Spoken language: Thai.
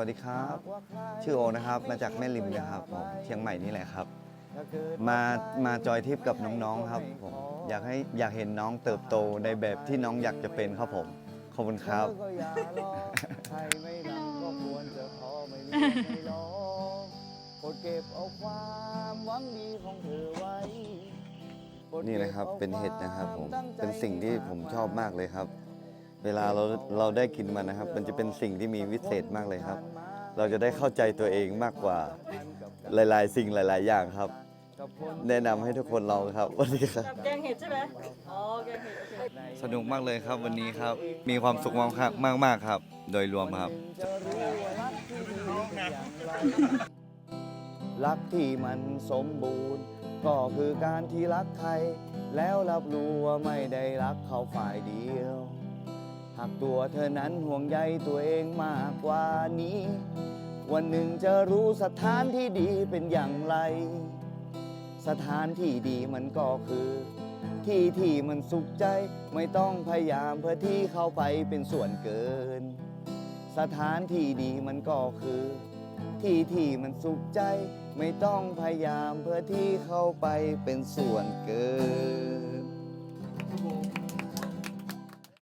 สวัสดีครับ ชื่อโอนะครับ มาจากแม่ริมนะครับผมเชียงใหม่นี่แหละครับ มามาจอยทริปกับน้องๆครับผมอยากให้อยากเห็นน้องเติบโตในแบบที่น้องอยากจะเป็นครับผมขอบคุณครับเธอก็อย่ารอใครไม่รักก็ควรจะพอไม่เรียกไม่ร้องกดเก็บเอาความหวังดีของเธอไว้กดก็นี่นะครับเป็นเห็ดนะครับผมตั้งใจเป็นสิ่งที่ผมชอบมากเลยครับ เวลาเราเราได้กินมันนะครับ มันจะเป็นสิ่งที่มีวิเศษมากเลยครับ เราจะได้เข้าใจตัวเองมากกว่า หลาย ๆ สิ่งหลาย ๆ อย่างครับกับคนแนะนำให้ทุกคนลองครับวันนี้ครับ กับแกงเห็ดใช่ไหมอ๋อ แกงเห็ดโอเค สนุกมากเลยครับวันนี้ครับ มีความสุขมากมากมากๆครับ โดยรวมครับจะรู้ว่ารักที่ดีเป็นอย่างไรรักที่มันสมบูรณ์ ก็คือการที่รักใคร แล้วรับรู้ว่าไม่ได้รักเขาฝ่ายเดียว หากตัวเธอนั้นห่วงใยตัวเองมากกว่านี้ วันหนึ่งจะรู้สถานที่ดีเป็นอย่างไร สถานที่ดีมันก็คือ ที่ที่มันสุขใจไม่ต้องพยายามเพื่อที่เข้าไปเป็นส่วนเกิน สถานที่ดีมันก็คือ ที่ที่มันสุขใจไม่ต้องพยายามเพื่อที่เข้าไปเป็นส่วนเกิน